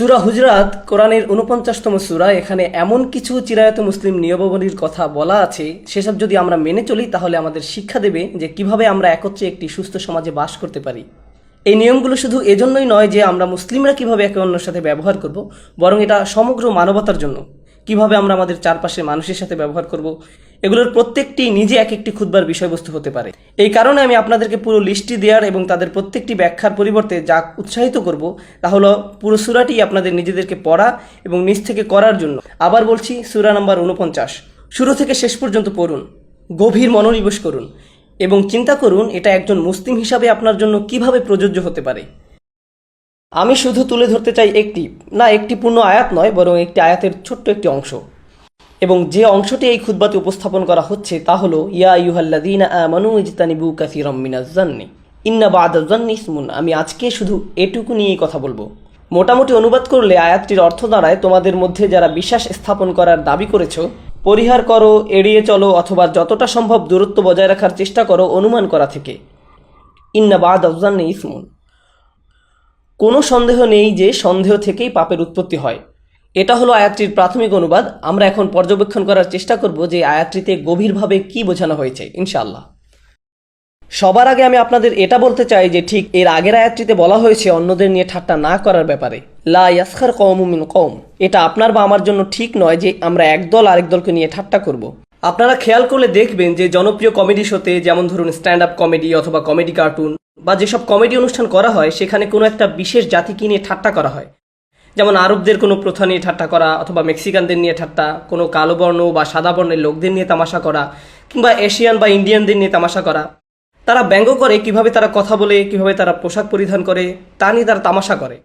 সুরা হুজরাত কোরআনের উনপঞ্চাশতম সুরা, এখানে এমন কিছু চিরায়ত মুসলিম নিয়মাবলীর কথা বলা আছে। সেসব যদি আমরা মেনে চলি, তাহলে আমাদের শিক্ষা দেবে যে কীভাবে আমরা একত্রে একটি সুস্থ সমাজে বাস করতে পারি। এই নিয়মগুলো শুধু এজন্যই নয় যে আমরা মুসলিমরা কীভাবে একে অন্যের সাথে ব্যবহার করব, বরং এটা সমগ্র মানবতার জন্য। কীভাবে আমরা আমাদের চারপাশের মানুষের সাথে ব্যবহার করব? এগুলোর প্রত্যেকটি নিজে এক একটি খুদবার বিষয়বস্তু হতে পারে। এই কারণে আমি আপনাদেরকে পুরো লিস্টটি দেওয়ার এবং তাদের প্রত্যেকটি ব্যাখ্যার পরিবর্তে যা উৎসাহিত করব, তা হলো পুরো সুরাটি আপনাদের নিজেদেরকে পড়া এবং নিজ থেকে করার জন্য। আবার বলছি, সুরা নাম্বার উনপঞ্চাশ শুরু থেকে শেষ পর্যন্ত পড়ুন। গভীর মনোনিবেশ করুন এবং চিন্তা করুন, এটা একজন মুসলিম হিসাবে আপনার জন্য কীভাবে প্রযোজ্য হতে পারে। আমি শুধু তুলে ধরতে চাই একটি, না একটি পূর্ণ আয়াত নয়, বরং একটি আয়াতের ছোট্ট একটি অংশ। এবং যে অংশটি এই খুদ্বাতে উপস্থাপন করা হচ্ছে তা হল, ইয়া ইউহাল্লাদিনা আমানু ইজতানিবু কাসিরাম মিনাজ জান্নি ইন্না বাদা জান্নি ইসমুন। আমি আজকে শুধু এটুকু নিয়েই কথা বলব। মোটামুটি অনুবাদ করলে আয়াতটির অর্থ দাঁড়ায়, তোমাদের মধ্যে যারা বিশ্বাস স্থাপন করার দাবি করেছ, পরিহার করো, এড়িয়ে চলো, অথবা যতটা সম্ভব দূরত্ব বজায় রাখার চেষ্টা করো, অনুমান করা থেকে। ইন্না বাদ আফজান্নি ইসমুন। কোনো সন্দেহ নেই যে সন্দেহ থেকেই পাপের উৎপত্তি হয়। এটা হলো আয়াতটির প্রাথমিক অনুবাদ। আমরা এখন পর্যবেক্ষণ করার চেষ্টা করব যে আয়াতটিতে গভীরভাবে কি বোঝানো হয়েছে, ইনশাআল্লাহ। সবার আগে আমি আপনাদের এটা বলতে চাই যে ঠিক এর আগের আয়াতটিতে বলা হয়েছে অন্যদের নিয়ে ঠাট্টা না করার ব্যাপারে। লা ইয়াসখার কওমুমিন কওম। এটা আপনার বা আমার জন্য ঠিক নয় যে আমরা একদল আরেক দলকে নিয়ে ঠাট্টা করব। আপনারা খেয়াল করলে দেখবেন যে জনপ্রিয় কমেডি শোতে যেমন ধরুন স্ট্যান্ড আপ কমেডি অথবা কমেডি কার্টুন বা যেসব কমেডি অনুষ্ঠান করা হয়, সেখানে কোনো একটা বিশেষ জাতিকে নিয়ে ঠাট্টা করা হয়। যেমন আরবদের কোনো প্রথা নিয়ে ঠাট্টা করা, অথবা মেক্সিকানদের নিয়ে ঠাট্টা, কোনো কালো বর্ণ বা সাদা বর্ণের লোকদের নিয়ে তামাশা করা, কিংবা এশিয়ান বা ইন্ডিয়ানদের নিয়ে তামাশা করা। তারা ব্যঙ্গ করে, কীভাবে তারা কথা বলে, কীভাবে তারা পোশাক পরিধান করে, তা নিয়ে তারা তামাশা করে।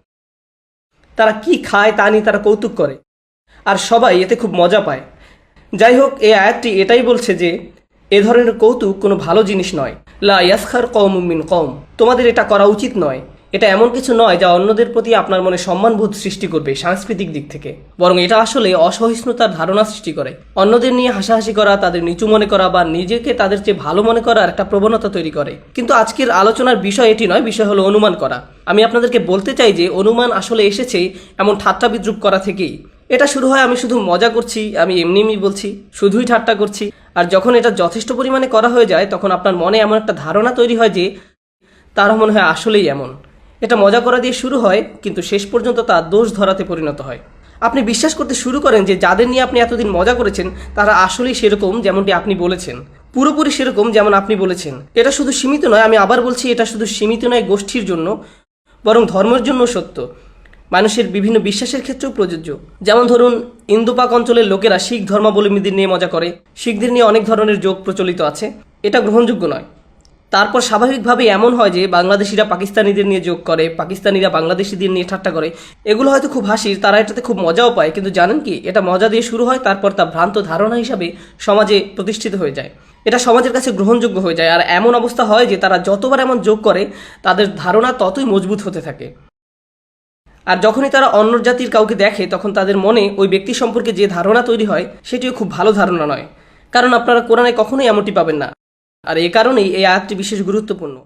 তারা কি খায়, তা নিয়ে তারা কৌতুক করে। আর সবাই এতে খুব মজা পায়। যাই হোক, এই আয়াতটি এটাই বলছে যে, এ ধরনের কৌতুক কোনো ভালো জিনিস নয়। লা ইয়াসখার কওমুমিন কম তোমাদের এটা করা উচিত নয়। এটা এমন কিছু নয় যা অন্যদের প্রতি আপনার মনে সম্মানবোধ সৃষ্টি করবে সাংস্কৃতিক দিক থেকে। বরং এটা আসলে অসহিষ্ণুতার ধারণা সৃষ্টি করে। অন্যদের নিয়ে হাসাহাসি করা, তাদের নিচু মনে করা বা নিজেকে তাদের চেয়ে ভালো মনে করার একটা প্রবণতা তৈরি করে। কিন্তু আজকের আলোচনার বিষয় এটি নয়, বিষয় হলো অনুমান করা। আমি আপনাদেরকে বলতে চাই যে, অনুমান আসলে এসেছে এমন ঠাট্টা বিদ্রুপ করা থেকেই। এটা শুরু হয় আমি শুধু মজা করছি, আমি এমনি এমনি বলছি, শুধুই ঠাট্টা করছি। আর যখন এটা যথেষ্ট পরিমাণে করা হয়ে যায়, তখন আপনার মনে এমন একটা ধারণা তৈরি হয় যে তারা মনে হয় আসলেই এমন। এটা মজা করা দিয়ে শুরু হয়, কিন্তু শেষ পর্যন্ত তা দোষ ধরাতে পরিণত হয়। আপনি বিশ্বাস করতে শুরু করেন যে যাদের নিয়ে আপনি এতদিন মজা করেছেন, তারা আসলেই সেরকম যেমনটি আপনি বলেছেন। পুরোপুরি সেরকম যেমন আপনি বলেছেন। এটা শুধু সীমিত নয়, আমি আবার বলছি এটা শুধু সীমিত নয় গোষ্ঠীর জন্য, বরং ধর্মের জন্য সত্য। মানুষের বিভিন্ন বিশ্বাসের ক্ষেত্রেও প্রযোজ্য। যেমন ধরুন ইন্দোপাক অঞ্চলের লোকেরা শিখ ধর্মাবলম্বীদের নিয়ে মজা করে। শিখদের নিয়ে অনেক ধরনের যোগ প্রচলিত আছে। এটা গ্রহণযোগ্য নয়। তারপর স্বাভাবিকভাবে এমন হয় যে, বাংলাদেশিরা পাকিস্তানিদের নিয়ে যোগ করে, পাকিস্তানিরা বাংলাদেশিদের নিয়ে ঠাট্টা করে। এগুলো হয়তো খুব হাসির, তারা এটাতে খুব মজাও পায়। কিন্তু জানেন কি, এটা মজা দিয়ে শুরু হয়, তারপর তা ভ্রান্ত ধারণা হিসাবে সমাজে প্রতিষ্ঠিত হয়ে যায়। এটা সমাজের কাছে গ্রহণযোগ্য হয়ে যায়। আর এমন অবস্থা হয় যে, তারা যতবার এমন যোগ করে, তাদের ধারণা ততই মজবুত হতে থাকে। আর যখনই তারা অন্য জাতির কাউকে দেখে, তখন তাদের মনে ওই ব্যক্তি সম্পর্কে যে ধারণা তৈরি হয়, সেটিও খুব ভালো ধারণা নয়। কারণ আপনারা কোরআনে কখনোই এমনটি পাবেন না। আর এ কারণেই এই আয়াতটি বিশেষ গুরুত্বপূর্ণ।